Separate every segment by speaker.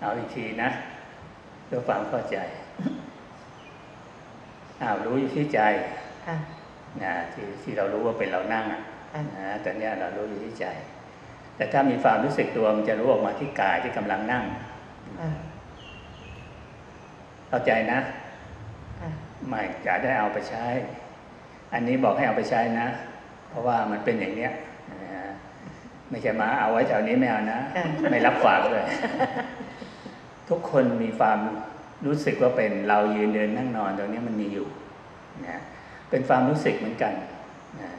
Speaker 1: เอาอีกทีนะเพื่อความเข้าใจอ้าวรู้อยู่ที่ใจ
Speaker 2: ค่ะ
Speaker 1: นะที่ที่เรารู้ว่าเป็นเรานั่งอะ
Speaker 2: ค่ะ
Speaker 1: นะแต่เนี้ยเรารู้อยู่ที่ใจ แต่ถ้ามีความรู้สึกตัวมันจะรู้ออกมาที่กายที่กำลังนั่ง
Speaker 2: ค่ะ
Speaker 1: เข้าใจนะ
Speaker 2: ค่ะ
Speaker 1: ไม่จะได้เอาไปใช้ อันนี้บอกให้เอาไปใช้นะ เพราะว่ามันเป็นอย่างเนี้ยนะฮะไม่ใช่มาเอาไว้แถวนี้ไม่เอานะ ไม่รับฝากเลย ทุกคนมีความรู้สึกว่าเป็นเรายืนเดินนั่งนอนตรงนี้มันมีอยู่นะเป็นความรู้สึกเหมือนกันนะ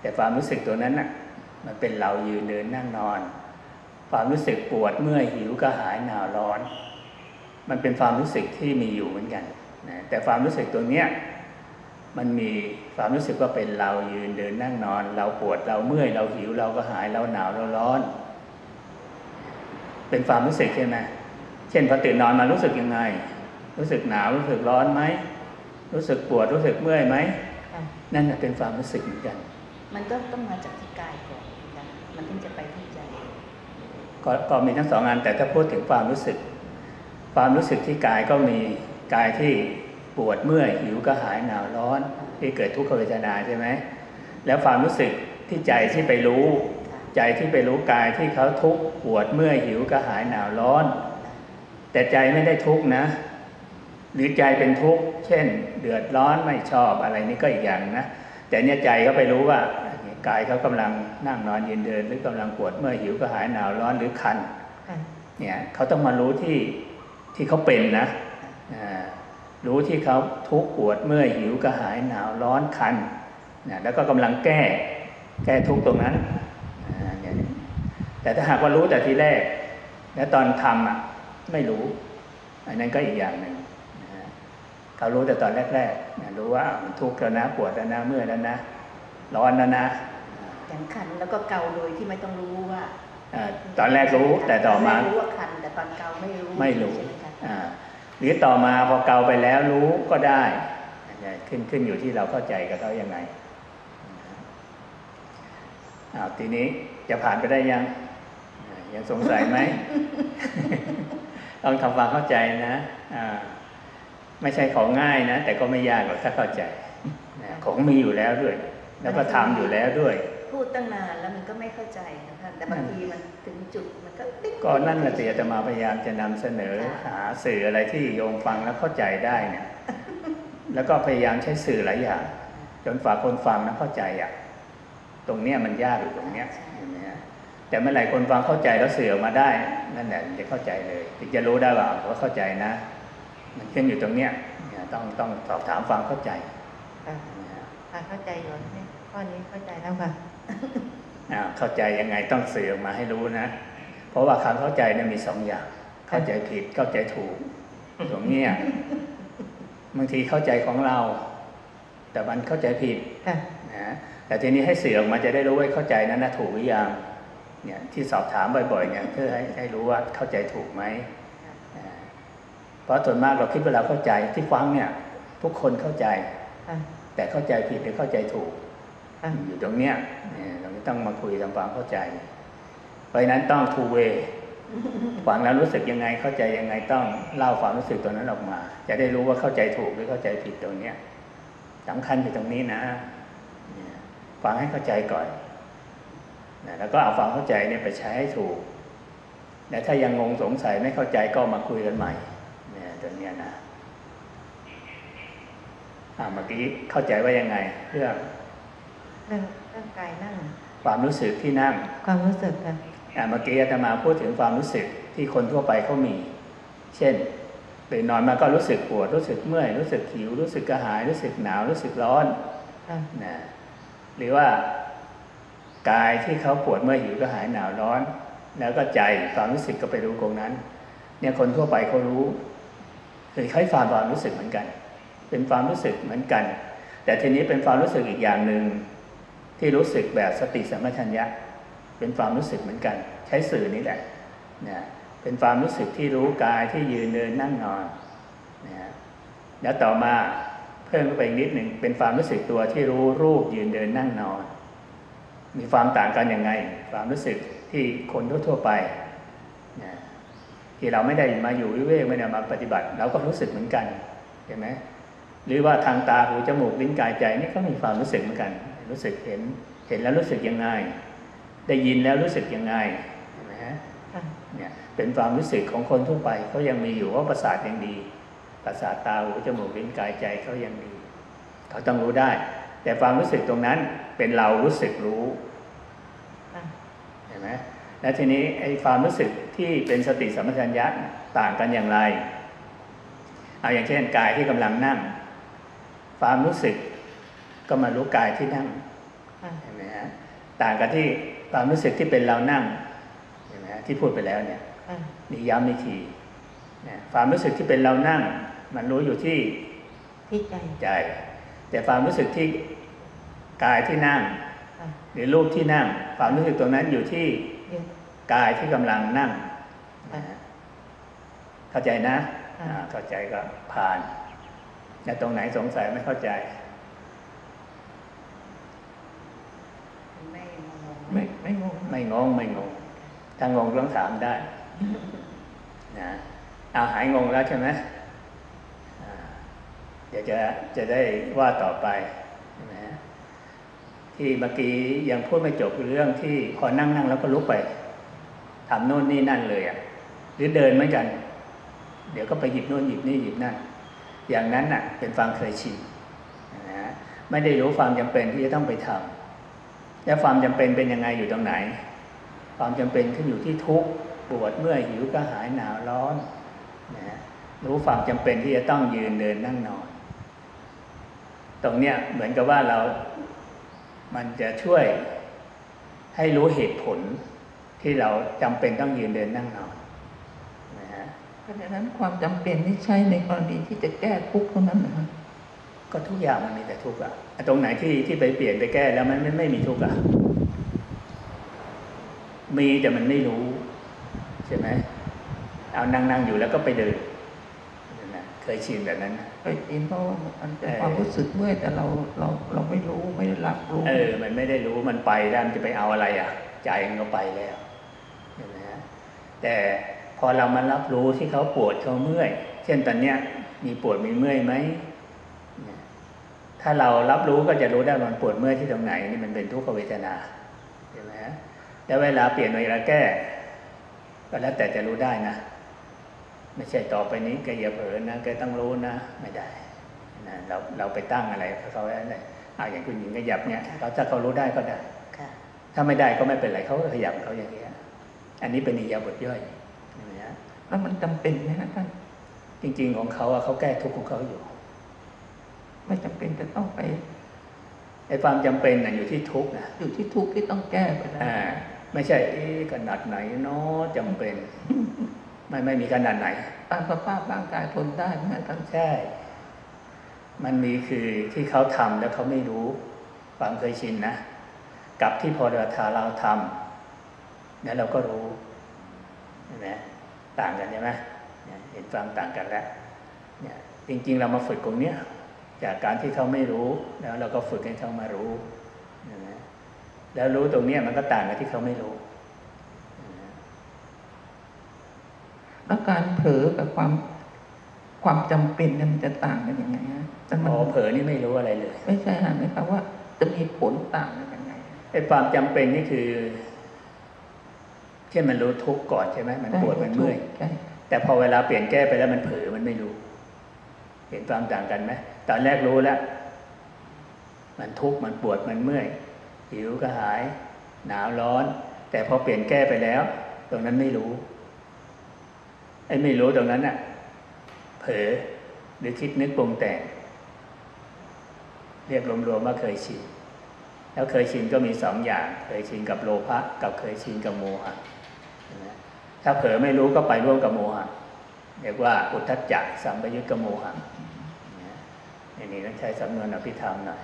Speaker 1: แต่ความรู้สึกตัวนั้นน่ะมันเป็นเรายืนเดินนั่งนอน ความรู้สึกปวดเมื่อยหิวกระหายหนาวร้อน มันเป็นความรู้สึกที่มีอยู่เหมือนกันนะแต่ความรู้สึกตัวเนี้ยมันมีความรู้สึกว่าเป็นเรายืนเดินนั่งนอน เราปวดเราเมื่อยเราหิวเราก็หายเราหนาวเราร้อน เป็นความรู้สึกใช่ไหม ช่นพอตื่นนอนมารู้สึกยังไง รู้สึกหนาวรู้สึกร้อนไหมรู้สึกปวดรู้สึกเมื่อยไหม
Speaker 2: ค่ะ
Speaker 1: นั่นน่ะเป็นความรู้สึกเหมือนกัน
Speaker 3: มันก็ต้องมาจากที่กายก่อนนะมันถึงจะไปที่ใจ
Speaker 1: ก็ก็มีทั้งสองงานแต่ถ้าพูดถึงความรู้สึก ความรู้สึกที่กายก็มีกายที่ปวดเมื่อยหิวกระหายหนาวร้อน ที่เกิดทุกขเวทนาใช่ไหมแล้วความรู้สึกที่ใจที่ไปรู้ ใจที่ไปรู้กายที่เขาทุกข์ปวดเมื่อยหิวกระหายหนาวร้อน แต่ใจไม่ได้ทุกข์นะ หรือใจเป็นทุกข์เช่น เดือดร้อนไม่ชอบอะไรนี่ก็อีกอย่างนะแต่เนี่ยใจก็ไปรู้ว่ากายเขากำลังนั่งนอนยืนเดิน หรือกำลังปวดเมื่อยหิวกระหายหนาวร้อนหรือคัน
Speaker 2: ค่ะ
Speaker 1: เนี่ยเขาต้องมารู้ที่ที่เขาเป็นนะอ่ารู้ที่เขาทุกข์ปวดเมื่อยหิวกระหายหนาวร้อนคันนะแล้วก็กำลังแก้แก้ทุกข์ตรงนั้นอ่าเนี่ยแต่ถ้าหากว่ารู้แต่ทีแรก แล้วตอนทำอะ ไม่รู้ อันนั้นก็อีกอย่างหนึ่งนะฮะเขารู้แต่ตอนแรกๆนะรู้ว่ามันทุกข์แล้วนะปวดแล้วนะเมื่อยแล้วนะร้อนแล้วนะ
Speaker 3: อย่างคันแล้วก็เกาโดยที่ไม่ต้องรู้ว่า
Speaker 1: อ่าตอนแรกรู้แต่ต่อมา
Speaker 3: ตนแรกรู้ว่าคันแต่ตอนเกาไม่รู้
Speaker 1: ไม่รู้
Speaker 3: ใช่ไหมคะ
Speaker 1: อ่าหรือต่อมาพอเกาไปแล้วรู้ก็ได้เนี่ยขึ้นขึ้นอยู่ที่เราเข้าใจกับเขายังไงอ้าวทีนี้จะผ่านไปได้ยังอ่ายังสงสัยไหม ต้องทำความเข้าใจนะอ่าไม่ใช่ของง่ายนะ แต่ก็ไม่ยากหรอกถ้าเข้าใจนะของมีอยู่แล้วด้วย แล้วก็ทำอยู่แล้วด้วย
Speaker 3: พูดตั้งนานแล้วมันก็ไม่เข้าใจนะคะแต่บางทีมันถึงจุดมันก็ติ๊ก
Speaker 1: ก็นั่นแหละเสียจะมาพยายามจะนำเสนอหาสื่ออะไรที่โยมฟังแล้วเข้าใจได้เนี่ยแล้วก็พยายามใช้สื่อหลายอย่างจนฝากคนฟังนะเข้าใจอะตรงเนี้ยมันยากอยู่ตรงเนี้ยเห็นไหมฮะ แต่เมื่อไหร่คนฟังเข้าใจแล้วสื่อออกมาได้นั่นแหละถึงจะเข้าใจเลยถึงจะรู้ได้ว่าเขาเข้าใจนะ มันขึ้นอยู่ตรงเนี้ยเนี่ยต้องต้องสอบถามฟังเข้าใจ
Speaker 2: ค่ะ
Speaker 1: นะฮะ
Speaker 2: ค่ะเข้าใจอยู่นี่ข้อนี้เข้าใจแล้วค่ะ
Speaker 1: อ่าเข้าใจยังไงต้องสื่อออกมาให้รู้นะ เพราะว่าคำเข้าใจเนี่ยมีสองอย่าง เข้าใจผิดเข้าใจถูกตรงเนี้ยบางทีเข้าใจของเรา แต่มันเข้าใจผิด
Speaker 2: ค่ะ
Speaker 1: นะแต่ทีนี้ให้สื่อออกมาจะได้รู้ว่าเข้าใจนั้นนะถูกหรือยัง เนี่ยที่สอบถามบ่อยๆเนี่ยเพื่อให้ให้รู้ว่าเข้าใจถูกไหมอ่าเพราะส่วนมากเราคิดว่าเราเข้าใจที่ฟังเนี่ย ทุกคนเข้าใจ
Speaker 2: ค่ะ
Speaker 1: แต่เข้าใจผิดหรือเข้าใจถูก
Speaker 2: ค่ะ
Speaker 1: อยู่ตรงเนี้ยเนี่ยเราต้องมาคุยทำความเข้าใจ เพราะฉะนั้นต้องทูเวฟังแล้วรู้สึกยังไงเข้าใจยังไงต้องเล่าความรู้สึกตัวนั้นออกมา จะได้รู้ว่าเข้าใจถูกหรือเข้าใจผิดตรงเนี้ยสำคัญอยู่ตรงนี้นะเนี่ยฟังให้เข้าใจก่อน นะแล้วก็เอาความเข้าใจเนี่ยไปใช้ให้ถูกและถ้ายังงงสงสัยไม่เข้าใจก็มาคุยกันใหม่เนี่ยตรงเนี้ยนะอ่าเมื่อกี้เข้าใจว่ายังไงเรื่อง
Speaker 2: เรื่องเรื่องกายนั่ง
Speaker 1: ความรู้สึกที่นั่ง
Speaker 2: ความรู้สึกค่ะ
Speaker 1: อ่าเมื่อกี้อาตมาพูดถึงความรู้สึกที่คนทั่วไปเขามี เช่นตื่นนอนมาก็รู้สึกปวดรู้สึกเมื่อยรู้สึกหิวรู้สึกกระหายรู้สึกหนาวรู้สึกร้อน
Speaker 2: ค่ะ
Speaker 1: นะหรือว่า กายที่เขาปวดเมื่อยหิวกระหายหนาวร้อน แล้วก็ใจความรู้สึกก็ไปรู้ตรงนั้น เนี่ยคนทั่วไปเขารู้คือคล้ายความความรู้สึกเหมือนกัน เป็นความรู้สึกเหมือนกัน แต่ทีนี้เป็นความรู้สึกอีกอย่างหนึ่งที่รู้สึกแบบสติสัมปชัญญะ เป็นความรู้สึกเหมือนกัน ใช้สื่อนี่แหละนะเป็นความรู้สึกที่รู้กายที่ยืนเดินนั่งนอนนะแล้วต่อมาเพิ่มไปอีกนิดหนึ่งเป็นความรู้สึกตัวที่รู้รูปยืนเดินนั่งนอน มีความต่างกันยังไง ความรู้สึกที่คนทั่วๆไปนะที่ที่เราไม่ได้มาอยู่วิเวกไม่ได้มาปฏิบัติ เราก็รู้สึกเหมือนกันเห็นไหมหรือว่าทางตาหูจมูกลิ้นกายใจนี่ก็มีความรู้สึกเหมือนกัน รู้สึกเห็นเห็นแล้วรู้สึกยังไง ได้ยินแล้วรู้สึกยังไงเห็นไหมฮะ
Speaker 2: ค่ะ
Speaker 1: เนี่ยเป็นความรู้สึกของคนทั่วไปเขายังมีอยู่ว่าประสาทยังดี ประสาทตาหูจมูกลิ้นกายใจเขายังดี เขาต้องรู้ได้ แต่ความรู้สึกตรงนั้นเป็นเรารู้สึกรู้
Speaker 2: ค่ะ
Speaker 1: เห็นไหมแล้วทีนี้ไอ้ความรู้สึกที่เป็นสติสัมปชัญญะต่างกันอย่างไร เอาอย่างเช่นกายที่กำลังนั่ง ความรู้สึกก็มารู้กายที่นั่ง
Speaker 2: ค่ะ
Speaker 1: เห็นไหมฮะต่างกันที่ความรู้สึกที่เป็นเรานั่งเห็นไหมฮะที่พูดไปแล้วเนี่ย
Speaker 2: ค่ะ
Speaker 1: นี่ย้ำอีกทีเนี่ยความรู้สึกที่เป็นเรานั่ง มันรู้อยู่ที่
Speaker 2: ที่ใจ
Speaker 1: ใจ แต่ความรู้สึกที่ กายที่นั่ง
Speaker 2: ค่ะ
Speaker 1: หรือรูปที่นั่ง ความรู้สึกตรงนั้นอยู่ที่
Speaker 2: ยึด
Speaker 1: กายที่กำลังนั่ง
Speaker 2: ค่ะ
Speaker 1: นะฮะเข้าใจนะ
Speaker 2: ค่ะ
Speaker 1: อ่าเข้าใจก็ผ่านแต่ตรงไหนสงสัยไม่เข้าใจ
Speaker 3: ไม่งง
Speaker 2: ไม่ไม่งง
Speaker 1: ไม่งงไม่งงถ้างงต้องถามได้นะเอาหายงงแล้วใช่ไหมอ่าเดี๋ยวจะจะได้ว่าต่อไปใช่ไหมฮะ ที่เมื่อกี้ยังพูดไม่จบคือเรื่องที่พอนั่งนั่งแล้วก็ลุกไปทำโน่นนี่นั่นเลยอะหรือเดินเหมือนกัน เดี๋ยวก็ไปหยิบโน่นหยิบนี่หยิบนั่นอย่างนั้นน่ะ เป็นความเคยชินนะฮะไม่ได้รู้ความจำเป็นที่จะต้องไปทำและความจำเป็นเป็นยังไงอยู่ตรงไหน ความจำเป็นขึ้นอยู่ที่ทุกข์ปวดเมื่อยหิวกระหายหนาวร้อนนะฮะรู้ความจำเป็นที่จะต้องยืนเดินนั่งนอน ตรงเนี้ยเหมือนกับว่าเรา มันจะช่วยให้รู้เหตุผลที่เราจำเป็นต้องยืนเดินนั่งนอนนะฮะ
Speaker 4: เพราะฉะนั้นความจำเป็นนี่ใช้ในกรณีที่จะแก้ทุกข์เท่านั้นนะ
Speaker 1: ก็ทุกอย่างมันมีแต่ทุกข์อะตรงไหนที่ที่ไปเปลี่ยนไปแก้แล้วมันไม่ไม่มีทุกข์อะมีแต่มันไม่รู้ใช่ไหมเอานั่งนั่งอยู่แล้วก็ไปเดินนั่นนะ เคยชินแบบนั้นนะ
Speaker 4: เคยชินเพราะว่ามันเป็น
Speaker 1: เออ
Speaker 4: ความรู้สึกเมื่อยแต่เราเราเราไม่รู้ไม่ได้รับรู้
Speaker 1: เออ มันไม่ได้รู้มันไปแล้วมันจะไปเอาอะไรอะ ใจมันก็ไปแล้วเห็นไหมฮะแต่พอเรามารับรู้ที่เขาปวดเขาเมื่อย เช่นตอนเนี้ย มีปวดมีเมื่อยไหมเนี่ยถ้าเรารับรู้ก็จะรู้ได้ว่ามันปวดเมื่อยที่ตรงไหนนี่มันเป็นทุกขเวทนาเห็นไหมฮะแล้วเวลาเปลี่ยนเวลาแก้ก็แล้วแต่จะรู้ได้นะ ไม่ใช่ต่อไปนี้แกอย่าเผลอนะแกต้องรู้นะ ไม่ได้นะเราเราไปตั้งอะไรกับเขาไว้เลยเอาอย่างคุณหญิงขยับเนี่ยเขาถ้าเขารู้ได้ก็ได้
Speaker 3: ค่ะ
Speaker 1: ถ้าไม่ได้ก็ไม่เป็นไรเขาก็ขยับเขาอย่างเงี้ย อันนี้เป็นอิริยาบทย่อยเห็นไหมฮะ
Speaker 4: แล้วมันจำเป็นไหมฮะท่าน
Speaker 1: จริง ๆ ของเขาอะเขาแก้ทุกข์ของเขาอยู่
Speaker 4: ไม่จำเป็นจะต้องไป
Speaker 1: ไอ้ความจำเป็นน่ะอยู่ที่ทุกข์นะ
Speaker 4: อยู่ที่ทุกข์ที่ต้องแก้ไปแล้ว
Speaker 1: อ่าไม่ใช่เอ๊ะขนาดไหนเนาะจำเป็น ไม่ไม่มีขนาดไหน
Speaker 4: ตามสภาพร่างกายทนได้ไหมท่าน
Speaker 1: ใช่ มันมีคือที่เขาทำแล้วเขาไม่รู้ความเคยชินนะกับที่พอเราทาเราทำแล้วเราก็รู้เห็นไหมต่างกันใช่ไหมเห็นความต่างกันแล้วเนี่ยจริง ๆ เรามาฝึกตรงเนี้ยจากการที่เขาไม่รู้แล้วเราก็ฝึกให้เขามารู้นไหมแล้วรู้ตรงเนี้ยมันก็ต่างกับที่เขาไม่รู้เห็นไหม
Speaker 4: แล้วการเผลอกับความความจำเป็นเนี่ยมันจะต่างกันยังไงฮะแต่มัน
Speaker 1: อ๋อเผลอนี่ไม่รู้อะไรเลย
Speaker 4: ไม่ใช่ฮะนะครับว่าจะมีผลต่างกันยังไง
Speaker 1: ไอ้ความจำเป็นนี่คือเช่นมันรู้ทุกข์ก่อนใช่ไหมมันปวดมันเมื่อย
Speaker 4: ใช่
Speaker 1: แต่พอเวลาเปลี่ยนแก้ไปแล้วมันเผลอมันไม่รู้ เห็นความต่างกันไหมตอนแรกรู้แล้ว มันทุกข์มันปวดมันเมื่อยหิวกระหาย หนาวร้อน แต่พอเปลี่ยนแก้ไปแล้ว ตรงนั้นไม่รู้ ไอ้ไม่รู้ตรงนั้นน่ะ เผลอหรือคิดนึกปรุงแต่ง เรียกรวมๆว่าเคยชิน แล้วเคยชินก็มีสองอย่าง เคยชินกับโลภะกับเคยชินกับโมหะถ้าเผลอไม่รู้ก็ไปร่วมกับโมหะเรียกว่าอุทธัจจะสัมปยุตกับโมหะนะอันนี้ต้องใช้สำนวนอภิธรรมหน่อย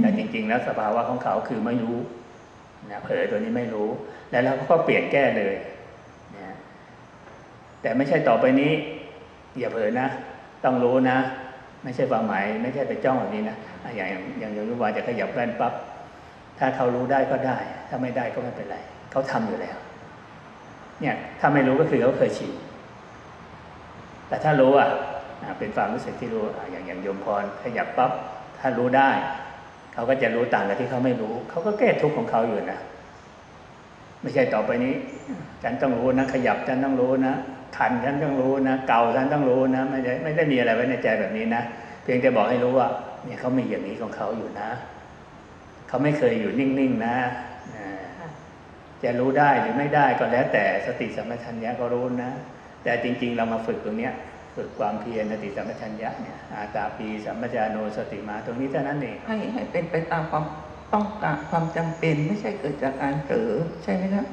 Speaker 1: แต่จริง ๆ แล้วสภาวะของเขาคือไม่รู้นะเผลอตัวนี้ไม่รู้ แล้วเราก็เปลี่ยนแก้เลย แต่ไม่ใช่ต่อไปนี้ อย่าเผลอนะ ต้องรู้นะ ไม่ใช่ความหมาย ไม่ใช่ไปจ้องแบบนี้นะอย่างอย่างอย่างยุวาจะขยับแว่นปั๊บถ้าเขารู้ได้ก็ได้ ถ้าไม่ได้ก็ไม่เป็นไร เขาทำอยู่แล้ว เนี่ยถ้าไม่รู้ก็คือเขาเคยชินแต่ถ้ารู้อะเป็นความรู้สึกที่รู้อะอย่างอย่างโยมพรขยับปั๊บถ้ารู้ได้ เขาก็จะรู้ต่างกับที่เขาไม่รู้ เขาก็แก้ทุกข์ของเขาอยู่นะไม่ใช่ต่อไปนี้ ฉันต้องรู้นะ ขยับฉันต้องรู้นะ คันฉันต้องรู้นะ เก่าฉันต้องรู้นะ ไม่ได้ไม่ได้มีอะไรไว้ในใจแบบนี้นะ เพียงแต่บอกให้รู้ว่าเนี่ยเขามีอย่างนี้ของเขาอยู่นะ เขาไม่เคยอยู่นิ่งๆนะอ่า
Speaker 2: ค่ะ
Speaker 1: จะรู้ได้หรือไม่ได้ก็แล้วแต่สติสัมปชัญญะก็รู้นะ แต่จริง ๆ เรามาฝึกตรงเนี้ย ฝึกความเพียรสติสัมปชัญญะเนี่ยอาตาปีสัมปชาโนสติมาตรงนี้เท่านั้นเอง
Speaker 4: ให้ให้เป็นไปตามความต้องการความจำเป็นไม่ใช่เกิดจากการเผลอใช่ไหมครับ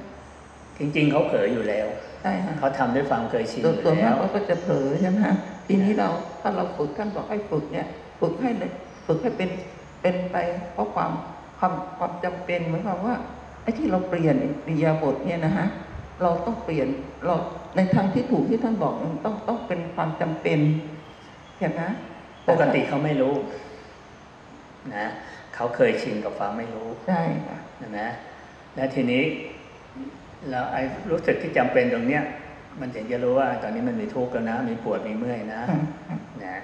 Speaker 1: จริงๆเขาเผลออยู่แล้ว
Speaker 4: ใช่ค่ะ
Speaker 1: เขาทำด้วยความเคยชินอ
Speaker 4: ส่วน
Speaker 1: ยู่
Speaker 4: ส่วน
Speaker 1: แล้
Speaker 4: มาก
Speaker 1: ว
Speaker 4: เราก็จะเผลอใช่ไหมฮะทีนี้เราถ้าเราฝึกท่านบอกให้ฝึกเนี่ย ฝึกให้เลยฝึกให้เป็นเป็นไป เพราะความความความจำเป็นเหมือนกับว่าไอ้ที่เราเปลี่ยนอิริยาบถเนี่ยนะฮะเราต้องเปลี่ยนเราในทางที่ถูกที่ท่านบอกมันต้องต้องเป็นความจำเป็นเห็นไหม
Speaker 1: ปกติเขาไม่รู้ นะเขาเคยชินกับความไม่รู้
Speaker 4: ใช่ค่ะ
Speaker 1: นะและทีนี้ เราไอ้รู้สึกที่จำเป็นตรงเนี้ยมันถึงจะรู้ว่าตอนนี้มันมีทุกข์แล้วนะ มีปวดมีเมื่อยนะ
Speaker 4: อืมอืม
Speaker 1: นะ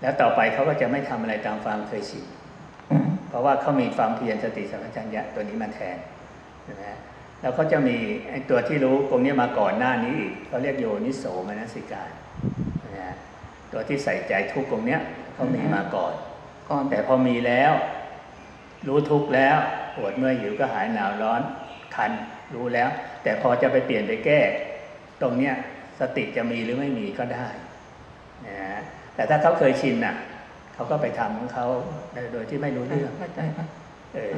Speaker 1: แล้วต่อไปเขาก็จะไม่ทำอะไรตามความเคยชิน
Speaker 4: อืม
Speaker 1: เพราะว่าเขามีความเพียรสติสัมปชัญญะตัวนี้มาแทนนะแล้วก็จะมีไอ้ตัวที่รู้ตรงเนี้ยมาก่อนหน้านี้อีกเขาเรียกโยนิโสมนสิการนะตัวที่ใส่ใจทุกข์ตรงเนี้ยเขามีมาก่อน
Speaker 4: ก่อน
Speaker 1: แต่พอมีแล้ว รู้ทุกข์แล้วปวดเมื่อยหิวก็หายหนาวร้อนคัน รู้แล้ว แต่พอจะไปเปลี่ยนไปแก้ ตรงเนี้ยสติจะมีหรือไม่มีก็ได้นะฮะแต่ถ้าเขาเคยชินน่ะเขาก็ไปทำของเขาโดยที่ไม่รู้เรื่อง
Speaker 4: เข้าใจค่ะ
Speaker 1: เออ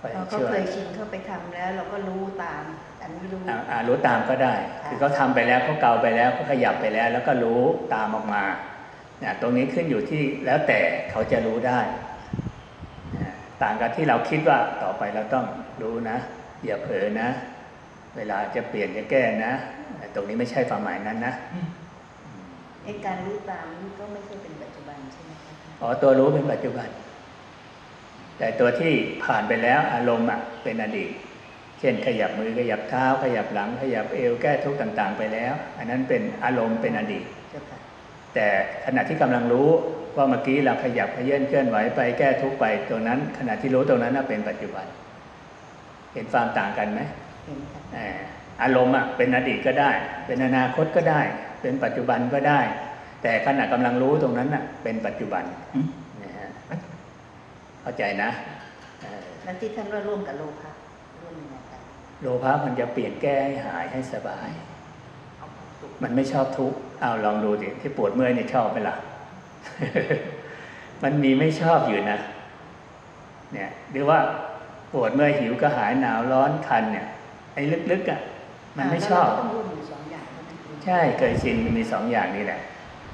Speaker 1: ไป
Speaker 3: เราก็
Speaker 1: ช่วย
Speaker 3: เคยชินเข้าไปทำแล้ว เราก็รู้ตาม อันนี้รู้
Speaker 1: อ่าอ่ารู้ตามก็ได้
Speaker 3: ค่ะ
Speaker 1: คือเขาทำไปแล้วเขาเกาไปแล้วเขาขยับไปแล้ว แล้วก็รู้ตามออกมาเนี่ยตรงนี้ขึ้นอยู่ที่แล้วแต่เขาจะรู้ได้นะต่างกับที่เราคิดว่าต่อไปเราต้องรู้นะ อย่าเผลอนะ เวลาจะเปลี่ยนจะแก้นะ ตรงนี้ไม่ใช่ความหมายนั้นนะ
Speaker 3: ไอ้การรู้ตามนี่ก็ไม่ใช่เป็นปัจจุบันใช่ไหมคะ
Speaker 1: อ๋อตัวรู้เป็นปัจจุบัน แต่ตัวที่ผ่านไปแล้วอารมณ์อะเป็นอดีต เช่นขยับมือขยับเท้า ขยับหลัง ขยับเอวแก้ทุกข์ต่าง ๆ ไปแล้ว อันนั้นเป็นอารมณ์เป็นอดีต
Speaker 3: เจ้าค่ะ
Speaker 1: แต่ขณะที่กำลังรู้ว่าเมื่อกี้เราขยับขยื่นเคลื่อนไหวไปแก้ทุกข์ไปตรงนั้น ขณะที่รู้ตรงนั้นน่ะเป็นปัจจุบัน เห็นความต่างกันไหม
Speaker 3: เห็นค่ะ
Speaker 1: อ่าอารมณ์อะเป็นอดีตก็ได้ เป็นอนาคตก็ได้ เป็นปัจจุบันก็ได้ แต่ขณะกำลังรู้ตรงนั้นน่ะ เป็นปัจจุบัน
Speaker 4: อืม
Speaker 1: นะฮะเข้าใจนะเออ
Speaker 3: แล้วที่ท่านว่าร่วมกับโลภะร่วมยังไงกัน
Speaker 1: โลภะมันจะเปลี่ยนแก้ให้หายให้สบาย มันไม่ชอบทุกข์เอาลองดูดิที่ปวดเมื่อยนี่ชอบไหมล่ะมันมีไม่ชอบอยู่นะ เนี่ยหรือว่า ปวดเมื่อยหิวก็หายหนาวร้อนคันเนี่ยไอ้ลึกๆอะมันไม่ชอบ
Speaker 3: แล้วเราก็ต้องร่วมอยู่สองอย่างเท่านั้นเอง
Speaker 1: ใช่เคยชินมันมีสองอย่างนี่แหละ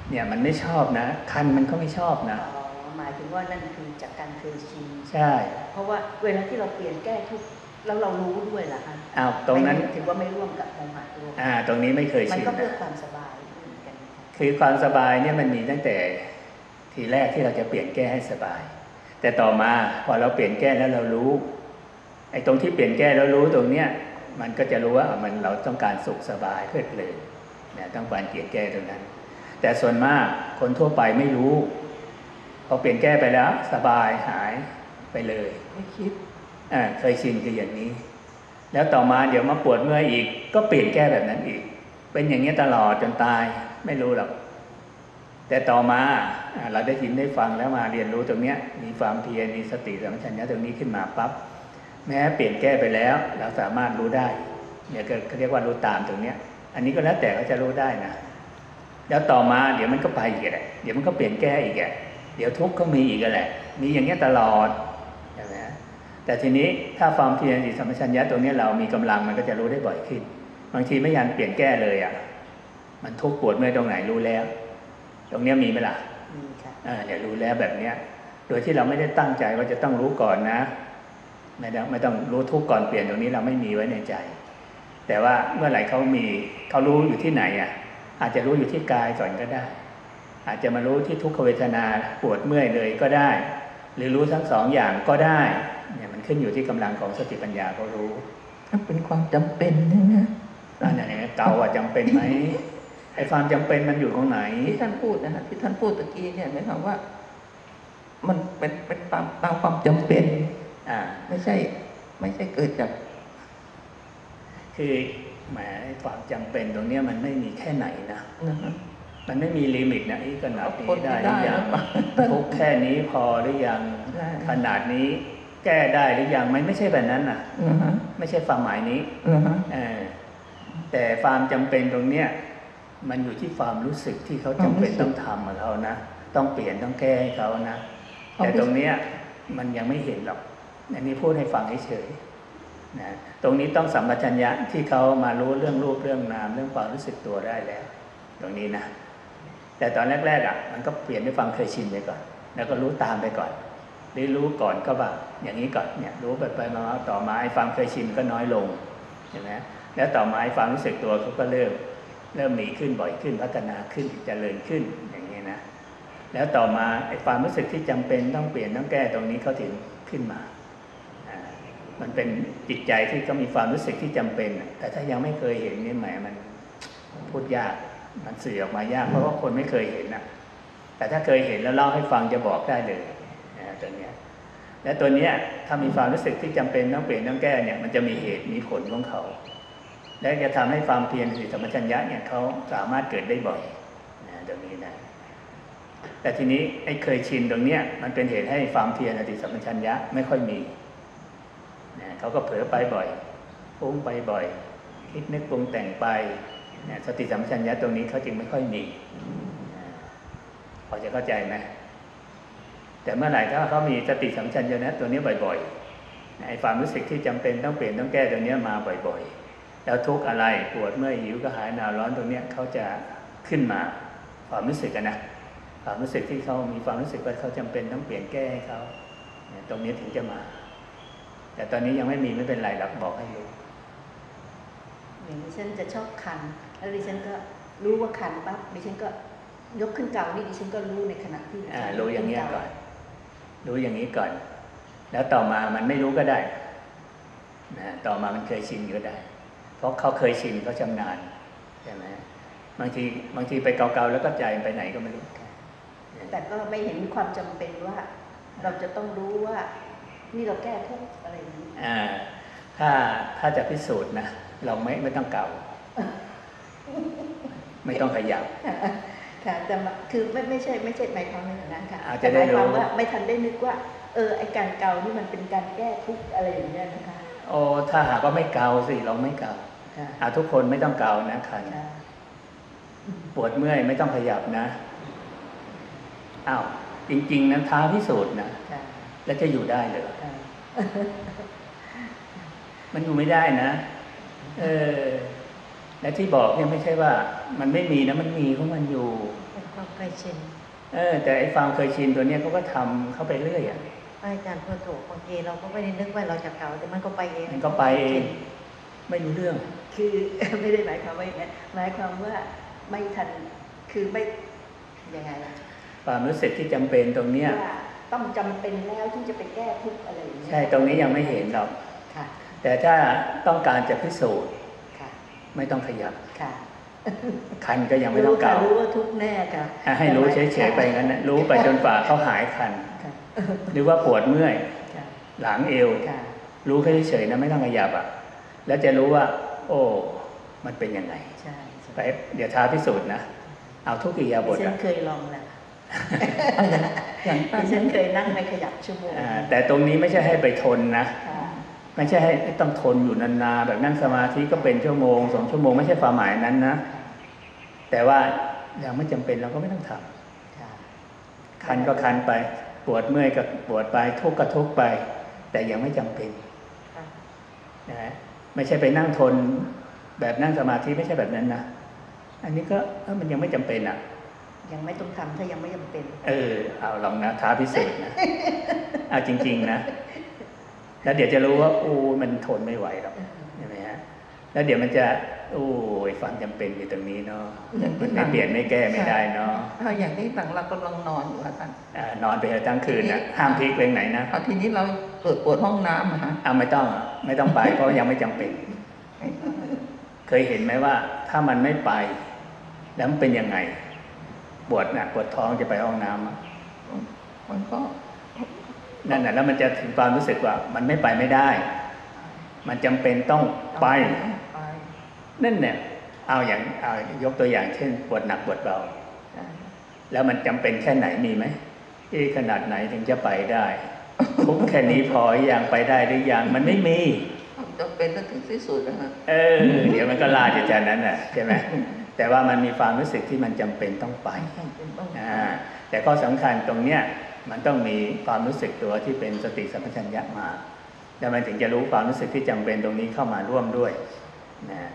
Speaker 1: เนี่ยมันไม่ชอบนะ คันมันก็ไม่ชอบนะ
Speaker 3: อ๋อหมายถึงว่านั่นคือจากการเคยชิน
Speaker 1: ใช่
Speaker 3: เพราะว่าเวลาที่เราเปลี่ยนแก้ทุกข์แล้วเรารู้ด้วยล่ะคะ
Speaker 1: อ้าวตรงนั้น
Speaker 3: ไม่ถือว่าไม่ร่วมกับโมหะโลภะ
Speaker 1: อ่า ตรงนี้ไม่เคย
Speaker 3: มัน
Speaker 1: ชิน
Speaker 3: ก็เพื่อ
Speaker 1: นะ
Speaker 3: ความสบายเหมือนกันนะคะ
Speaker 1: คือความสบายเนี่ยมันมีตั้งแต่ทีแรกที่เราจะเปลี่ยนแก้ให้สบาย แต่ต่อมาพอเราเปลี่ยนแก้แล้วเรารู้ ไอ้ตรงที่เปลี่ยนแก้แล้วรู้ตรงเนี้ยมันก็จะรู้ว่ามันเราต้องการสุขสบายเพลิดเพลินเนี่ยต้องการเปลี่ยนแก้ตรงนั้น แต่ส่วนมากคนทั่วไปไม่รู้พอเปลี่ยนแก้ไปแล้ว สบายหายไปเลย
Speaker 4: ไม่คิด
Speaker 1: อ่าเคยชินคืออย่างนี้ แล้วต่อมาเดี๋ยวมาปวดเมื่อยอีก ก็เปลี่ยนแก้แบบนั้นอีก เป็นอย่างนี้ยตลอดจนตายไม่รู้หรอกแต่ต่อมาอ่าเราได้ยินได้ฟังแล้วมาเรียนรู้ตรงเนี้ยมีความเพียรมีสติสัมปชัญญะตรงนี้ขึ้นมาปั๊บ แม้เปลี่ยนแก้ไปแล้วเราสามารถรู้ได้เนี่ยก็เขาเรียกว่ารู้ตามตรงเนี้ย อันนี้ก็แล้วแต่เขาจะรู้ได้นะแล้วต่อมาเดี๋ยวมันก็ไปอีกแหละเดี๋ยวมันก็เปลี่ยนแก้อีกแหละเดี๋ยวทุกข์ก็มีอีกแหละมีอย่างเงี้ยตลอดใช่ไหมฮะแต่ทีนี้ถ้าความเพียรสติสัมปชัญญะตรงเนี้ยเรามีกำลังมันก็จะรู้ได้บ่อยขึ้น บางทีไม่ยันเปลี่ยนแก้เลยอะมันทุกข์ปวดเมื่อยตรงไหนรู้แล้ว ตรงเนี้ยมีไหมล่ะ
Speaker 3: มีค่ะ
Speaker 1: อ่าเดี๋ยวรู้แล้วแบบเนี้ยโดยที่เราไม่ได้ตั้งใจว่าจะต้องรู้ก่อนนะ ไม่ต้องไม่ต้องรู้ทุกข์ก่อนเปลี่ยนตรงนี้เราไม่มีไว้ในใจ แต่ว่าเมื่อไหร่เขามีเขารู้อยู่ที่ไหนอะ อาจจะรู้อยู่ที่กายก่อนก็ได้ อาจจะมารู้ที่ทุกขเวทนาปวดเมื่อยเลยก็ได้ หรือรู้ทั้งสองอย่างก็ได้เนี่ยมันขึ้นอยู่ที่กำลังของสติปัญญาเขารู้
Speaker 4: มันเป็นความจำเป็นใช่ไหม
Speaker 1: อันไหนเกาอะจำเป็นไหมไอ้ความจำเป็นมันอยู่ตรงไหน
Speaker 4: ที่ท่านพูดนะฮะที่ท่านพูดตะกี้เนี่ยหมายความว่า มันเป็นเป็นตามตามความจำเป็น
Speaker 1: อ่า
Speaker 4: ไม่ใช่ ไม่ใช่เกิดจาก
Speaker 1: คือแหมไอ้ความจำเป็นตรงเนี้ยมันไม่มีแค่ไหนนะ
Speaker 4: นะฮะ
Speaker 1: มันไม่มีลิมิตนะไอ้ขนาดนี้
Speaker 4: คน
Speaker 1: ได้
Speaker 4: ไม่
Speaker 1: หรือยัง
Speaker 4: ได้หรือเปล่า
Speaker 1: ทุกข์แค่นี้พอหรือยัง
Speaker 4: ได้
Speaker 1: ขนาดนี้ แก้ได้หรือยังมันไม่ใช่แบบนั้นน่ะ
Speaker 4: นะฮะ
Speaker 1: ไม่ใช่ความหมายนี้
Speaker 4: นะฮะ
Speaker 1: เออแต่ความจำเป็นตรงเนี้ยมันอยู่ที่ความรู้สึกที่เขาจำเป็นต้องทำกับเขานะต้องเปลี่ยนต้องแก้ให้เขานะแต่ตรงเนี้ยมันยังไม่เห็นหรอก อันนี้พูดให้ฟังเฉยๆนะตรงนี้ต้องสัมปชัญญะที่เขามารู้เรื่องรูปเรื่องนามเรื่องความรู้สึกตัวได้แล้ว ตรงนี้นะ แต่ตอนแรกๆอะ มันก็เปลี่ยนด้วยความเคยชินไปก่อน แล้วก็รู้ตามไปก่อนหรือรู้ก่อนก็ว่าอย่างนี้ก่อนเนี่ยรู้ไปไปมาต่อมาไอ้ความเคยชินก็น้อยลงเห็นไหมแล้วต่อมาไอ้ความรู้สึกตัวเขาก็เริ่มเริ่มมีขึ้นบ่อยขึ้นพัฒนาขึ้นเจริญขึ้นอย่างนี้นะแล้วต่อมาไอ้ความรู้สึกที่จำเป็นต้องเปลี่ยนต้องแก้ตรงนี้เขาถึงขึ้นมา มันเป็นจิตใจที่เขามีความรู้สึกที่จำเป็น แต่ถ้ายังไม่เคยเห็นนี่แหมมันพูดยากมันสื่อออกมายากเพราะว่าคนไม่เคยเห็นนะแต่ถ้าเคยเห็นแล้วเล่าให้ฟังจะบอกได้เลยนะตัวเนี้ยและตัวเนี้ยถ้ามีความรู้สึกที่จำเป็นต้องเปลี่ยนต้องแก้เนี่ยมันจะมีเหตุมีผลของเขา และจะทำให้ความเพียรสติสัมปชัญญะเนี่ยเขาสามารถเกิดได้บ่อยนะตรงนี้นะแต่ทีนี้ไอ้เคยชินตรงเนี้ยมันเป็นเหตุให้ความเพียรสติสัมปชัญญะไม่ค่อยมี เขาก็เผลอไปบ่อยฟุ้งไปบ่อย คิดนึกปรุงแต่งไปนะสติสัมปชัญญะตรงนี้เขาจึงไม่ค่อยมีพอจะเข้าใจไหมแต่เมื่อไหร่ถ้าเขามีสติสัมปชัญญะตัวนี้บ่อยๆไอ้ความรู้สึกที่จำเป็นต้องเปลี่ยนต้องแก้ตรงนี้มาบ่อยๆ แล้วทุกอะไรปวดเมื่อยหิวกระหายหนาวร้อนตรงเนี้ยเขาจะขึ้นมาความรู้สึกกันนะความรู้สึกที่เขามีความรู้สึกว่าเขาจำเป็นต้องเปลี่ยนแก้ให้เขาตรงนี้ถึงจะมา แต่ตอนนี้ยังไม่มีไม่เป็นไรหรอกบอกให้รู้
Speaker 3: อย่างดิฉันจะชอบคัน แล้วดิฉันก็รู้ว่าคันปั๊บดิฉันก็ยกขึ้นเกานี่ดิฉันก็รู้ในขณะที่ดิฉั
Speaker 1: อ่ารู้อย่างเงี้ย
Speaker 3: ขึ้
Speaker 1: ก่อน รู้อย่างนี้ก่อน แล้วต่อมามันไม่รู้ก็ได้นะต่อมามันเคยชินก็ได้ เพราะเขาเคยชินเขาชำนาญใช่ไหมบางทีบางทีไปเกาๆแล้วก็ใจไปไหนก็ไม่รู้
Speaker 3: แต่ก็ไม่เห็นมีความจำเป็นว่า เราจะต้องรู้ว่า นี่เราแก้ทุกข์อะไรอย่างนี้
Speaker 1: อ่าถ้าถ้าจะพิสูจน์นะเราไม่ไม่ต้องเกาไม่ต้องขยับ
Speaker 3: ค่ะแต่มาคือไม่ไม่ใช่ไม่ใช่หมายความอย่างนั้นค่ะ
Speaker 1: อาจจะ
Speaker 3: แต่หมายความ
Speaker 1: ได้รู้
Speaker 3: ว่าไม่ทันได้นึกว่า เออไอการเกานี่มันเป็นการแก้ทุกข์อะไรอย่างเงี้ยนะคะ
Speaker 1: โอ้ถ้าหากว่าไม่เกาสิเราไม่เกา
Speaker 3: ค่ะ
Speaker 1: อ่าทุกคนไม่ต้องเกานะคัน
Speaker 3: ค่ะ
Speaker 1: ปวดเมื่อยไม่ต้องขยับนะอ้าวจริง ๆ นั้นท้าพิสูจน์นะ
Speaker 3: ค่ะ
Speaker 1: แล้วจะอยู่ได้เหรอ
Speaker 3: ค่ะ
Speaker 1: มันอยู่ไม่ได้นะเออและที่บอกเนี่ยไม่ใช่ว่า มันไม่มีนะมันมีของมันอยู่
Speaker 2: เป็นความเคยชิน
Speaker 1: เออ แต่ไอ้ความเคยชินตัวเนี้ยเขาก็ทำเข้าไปเรื่อยอะ
Speaker 2: อาจารย์พูดถูกบางทีเราก็ไม่ได้นึกว่าเราจะเก่าแต่มันก็ไปเอง
Speaker 1: มันก็ไปเอง ไม่รู้เรื่อง
Speaker 3: คือไม่ได้หมายความว่าอย่างนั้นหมายความว่าไม่ทันคือไม่ยังไงล่ะ
Speaker 1: ความรู้สึกที่จำเป็นตรงเนี้ย
Speaker 3: ว่า ต้องจำเป็นแล้วที่จะไปแก้ทุกข์อะไรอย่างเงี้ย
Speaker 1: ใช่ตรงนี้ยังไม่เห็นหรอก
Speaker 3: ค่ะ
Speaker 1: แต่ถ้าต้องการจะพิสูจน์
Speaker 3: ค่ะ
Speaker 1: ไม่ต้องขยับ
Speaker 3: ค่ะ
Speaker 1: คันก็ยังไม่ต้องเกา
Speaker 3: รู้ว่าทุกข์แน่ค่ะ
Speaker 1: อะให้รู้เฉยๆไปงั้นนะรู้ไปจนฝ่าเขาหายคัน
Speaker 3: ค่ะ
Speaker 1: หรือว่าปวดเมื่อย
Speaker 3: ค่ะ
Speaker 1: หลังเอว
Speaker 3: ค่ะ
Speaker 1: รู้แค่เฉยๆนะไม่ต้องขยับอะแล้วจะรู้ว่า โอ้มันเป็นยังไง
Speaker 3: ใช่ใช่
Speaker 1: ไปเดี๋ยวท้าพิสูจน์นะเอาทุกอิริยาบ
Speaker 3: ดิ
Speaker 1: ถ
Speaker 3: ฉัน
Speaker 1: อะ
Speaker 3: เคยลองแล้ว
Speaker 4: อย่างตอน
Speaker 3: ดิฉั
Speaker 4: นี้
Speaker 3: นเคยนั่งไม่ขยับชั่วโมง
Speaker 1: อ่าแต่ตรงนี้ไม่ใช่ให้ไปทนนะ
Speaker 3: ค่ะ
Speaker 1: ไม่ใช่ให้ต้องทนอยู่นานๆแบบนั่งสมาธิก็เป็นชั่วโมงสองชั่วโมงไม่ใช่ความหมายนั้นนะ แต่ว่ายังไม่จำเป็นเราก็ไม่ต้องทำ
Speaker 3: ค่ะ
Speaker 1: คันก็คันไปปวดเมื่อยก็ปวดไปทุกข์ก็ทุกข์ไป แต่ยังไม่จำเป็น
Speaker 2: ค่ะ
Speaker 1: นะฮะไม่ใช่ไปนั่งทนแบบนั่งสมาธิไม่ใช่แบบนั้นนะอันนี้ก็เอ้ามันยังไม่จำเป็นอะ
Speaker 3: ยังไม่ต้องทำถ้ายังไม่จำเป็น
Speaker 1: เออ เอาลองนะท้าพิสูจน์นะเอาจริง ๆ นะ แล้วเดี๋ยวจะรู้ว่าโอ้มันทนไม่ไหวหรอกใช่ไหมฮะแล้วเดี๋ยวมันจะ โอ้ยความจำเป็นอยู่ตรงนี้เนาะ
Speaker 4: อย่าง
Speaker 1: มั
Speaker 4: ที่
Speaker 1: นไม่เปลี่ยนไม่แก้ไม่ได้เนาะ
Speaker 4: เอาอย่างที่ต่างเรากำลังนอนอยู่ค่ะท่าน
Speaker 1: อ่านอนไปเถอะทั้งคืนนะห้ามพลิกเรื่องไหนนะ
Speaker 4: เอาทีนี้เราเกิดปวดห้องน้ำอะฮะ
Speaker 1: เอาไม่ต้องอะไม่ต้องไปเพราะยังไม่จำเป็น เคยเห็นไหมว่า ถ้ามันไม่ไป แล้วมันเป็นยังไง ปวดหนักปวดท้องจะไปห้องน้ำอะ
Speaker 4: มันก็
Speaker 1: นั่นน่ะแล้วมันจะถึงความรู้สึกว่า มันไม่ไปไม่ได้ มันจำเป็นต้องไป
Speaker 4: ไป
Speaker 1: นั่นเนี่ยเอาอย่างเอายกตัวอย่างเช่น ปวดหนักปวดเบา
Speaker 4: ใช่
Speaker 1: แล้วมันจำเป็นแค่ไหนมีไหมเอ๊ะขนาดไหนถึงจะไปได้ทุกข์แค่นี้พอหรือยังไปได้หรือยังมันไม่มี
Speaker 4: ความจำเป็นต้องถึงที่สุดนะฮะ
Speaker 1: เออ เดี๋ยวมันก็ลาจากจากนั้นน่ะใช่ไหม แต่ว่ามันมีความรู้สึกที่มันจำเป็นต้องไป
Speaker 4: จำเป็นต้องไป
Speaker 1: อ่าแต่ข้อสำคัญตรงเนี้ยมันต้องมีความรู้สึกตัวที่เป็นสติสัมปชัญญะมา แล้วมันถึงจะรู้ความรู้สึกที่จำเป็นตรงนี้เข้ามาร่วมด้วยนะ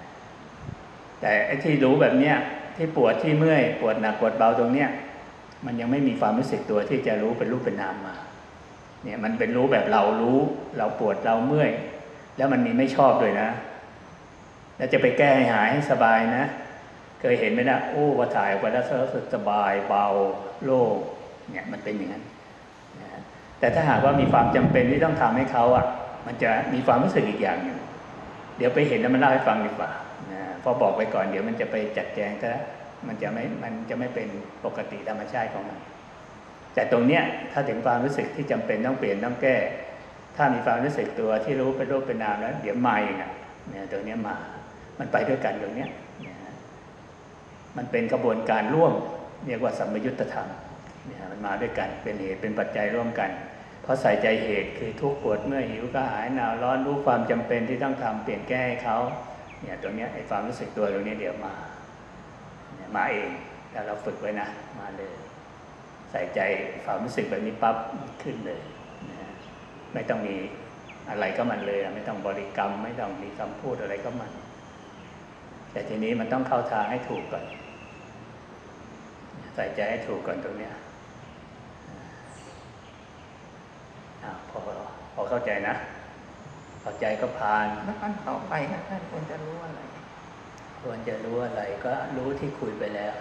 Speaker 1: แต่ไอ้ที่รู้แบบเนี้ยที่ปวดที่เมื่อยปวดหนักปวดเบาตรงเนี้ยมันยังไม่มีความรู้สึกตัวที่จะรู้เป็นรูปเป็นนามมา เนี่ยมันเป็นรู้แบบเรารู้ เราปวดเราเมื่อย แล้วมันมีไม่ชอบด้วยนะ แล้วจะไปแก้ให้หายให้สบายนะ เคยเห็นไหมนะโอ้พอถ่ายออกไปแล้วรู้สึกสบายเบาโล่งเนี่ยมันเป็นอย่างนั้นแต่ถ้าหากว่ามีความจำเป็นที่ต้องทำให้เขาอะ มันจะมีความรู้สึกอีกอย่างหนึ่งเดี๋ยวไปเห็นแล้วมันเล่าให้ฟังดีกว่านะพอบอกไปก่อนเดี๋ยวมันจะไปจัดแจงก็มันจะไม่มันจะไม่เป็นปกติธรรมชาติของมัน แต่ตรงเนี้ยถ้าถึงความรู้สึกที่จำเป็นต้องเปลี่ยนต้องแก้ ถ้ามีความรู้สึกตัวที่รู้เป็นรูปเป็นนามแล้ว เดี๋ยวมาเองอะเนี่ยตัวเนี้ยมา มันไปด้วยกันตรงเนี้ย มันเป็นกระบวนการร่วมเรียกว่าสัมยุตธรรมเนี่ยมันมาด้วยกันเป็นเหตุเป็นปัจจัยร่วมกัน เพราะใส่ใจเหตุคือทุกข์ปวดเมื่อยหิวกระหายหนาวร้อนรู้ความจำเป็นที่ต้องทำเปลี่ยนแก้ให้เขาเนี่ยตรงเนี้ยไอ้ความรู้สึกตัวตรงนี้เดี๋ยวมาเนี่ยมาเองแล้วเราฝึกไว้นะมาเลยใส่ใจความรู้สึกแบบนี้ปั๊บขึ้นเลยนะไม่ต้องมีอะไรก็มันเลย ไม่ต้องบริกรรม ไม่ต้องมีคำพูดอะไรก็มัน แต่ทีนี้มันต้องเข้าทางให้ถูกก่อน ใส่ใจให้ถูกก่อนตรงเนี้ยอ่าพอพอเข้าใจนะเข้าใจก็ผ่าน
Speaker 4: แล้วขั้นต่อไปนะท่านควรจะรู้อะไร
Speaker 1: ควรจะรู้อะไรก็รู้ที่คุยไปแล้ว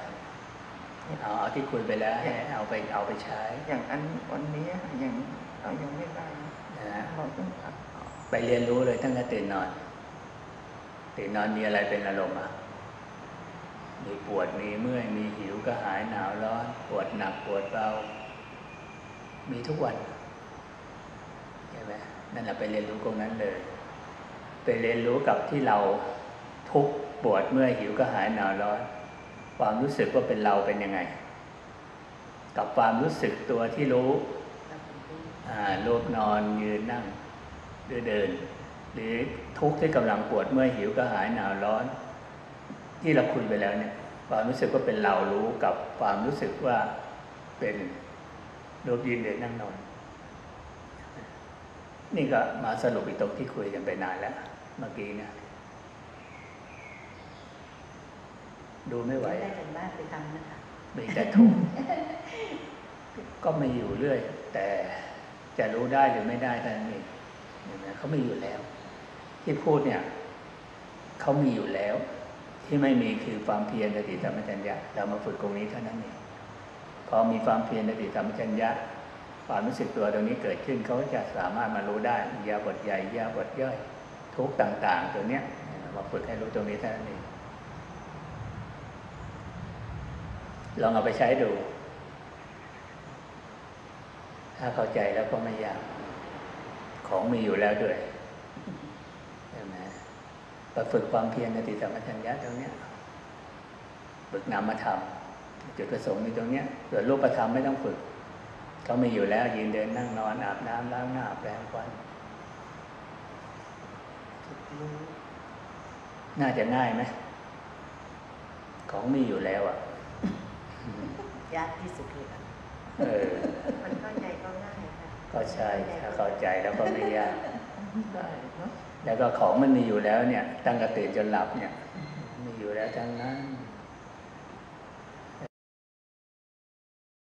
Speaker 1: เอาเอาที่คุยไปแล้วให้เอาไปเอาไปใช้
Speaker 4: อย่างอันวันนี้ยังเรายังไม่ได้นะ
Speaker 1: นะฮะ
Speaker 4: เราต้องอัดต่อ
Speaker 1: ไปเรียนรู้เลยตั้งแต่ตื่นนอนตื่นนอนมีอะไรเป็นอารมณ์อะ มีปวดมีเมื่อยมีหิวก็หายหนาวร้อน ปวดหนักปวดเบา มีทุกวันใช่ไหมนั่นแหละไปเรียนรู้ตรงนั้นเลย ไปเรียนรู้กับที่เราทุกปวดเมื่อยหิวก็หายหนาวร้อน ความรู้สึกว่าเป็นเราเป็นยังไง กับความรู้สึกตัวที่รู้อ่ารูปนอนยืนนั่งหรือเดิน หรือทุกข์ที่กำลังปวดเมื่อยหิวก็หายหนาวร้อน ที่เราคุยไปแล้วเนี่ย ความรู้สึกว่าเป็นเรารู้กับความรู้สึกว่าเป็นรูปยืนเดินนั่งนอน นี่ก็มาสรุปอีกตรงที่คุยกันไปนานแล้ว เมื่อกี้เนี่ยดูไม่ไหว
Speaker 3: ได้กันบ้านไปทำนะคะ
Speaker 1: มีแต่ทุกข์ก็ไม่อยู่เรื่อย แต่จะรู้ได้หรือไม่ได้เท่านั้นเองเห็นไหมเขาไม่อยู่แล้ว ที่พูดเนี่ย เขามีอยู่แล้ว ที่ไม่มีคือความเพียรสติสัมปชัญญะเรามาฝึกตรงนี้เท่านั้นเองพอมีความเพียรสติสัมปชัญญะความรู้สึกตัวตรงนี้เกิดขึ้นเขาจะสามารถมารู้ได้ยาบทใหญ่ยาบทย่อยทุกต่าง ๆ ตัวเนี้ยมาฝึกให้รู้ตรงนี้เท่านั้นเองลองเอาไปใช้ดู ถ้าเข้าใจแล้วก็ไม่ยาก ของมีอยู่แล้วด้วย ไปฝึกความเพียรสติสัมปชัญญะตรงเนี้ยฝึกนามธรรมจุดประสงค์ในตรงเนี้ยส่วนรูปธรรมไม่ต้องฝึกเขามีอยู่แล้วยืนเดินนั่งนอนอาบน้ำล้างหน้าแปรงฟัน
Speaker 4: ฝึกรู้
Speaker 1: น่าจะง่ายไหมของมีอยู่แล้วอะ
Speaker 2: ยากที่สุดเลยค่ะ
Speaker 1: เออ
Speaker 2: มันเข้าใจก็ง่ายค่ะ
Speaker 1: ก็ใช่ถ้าเข้าใจแล้วก็ไม่ยาก
Speaker 4: ได้เนาะ
Speaker 1: แล้วก็ของมันมีอยู่แล้วเนี่ยตั้งกต่ตื่นจนหลับเนี่ยมีอยู่แล้วทั้งนั้น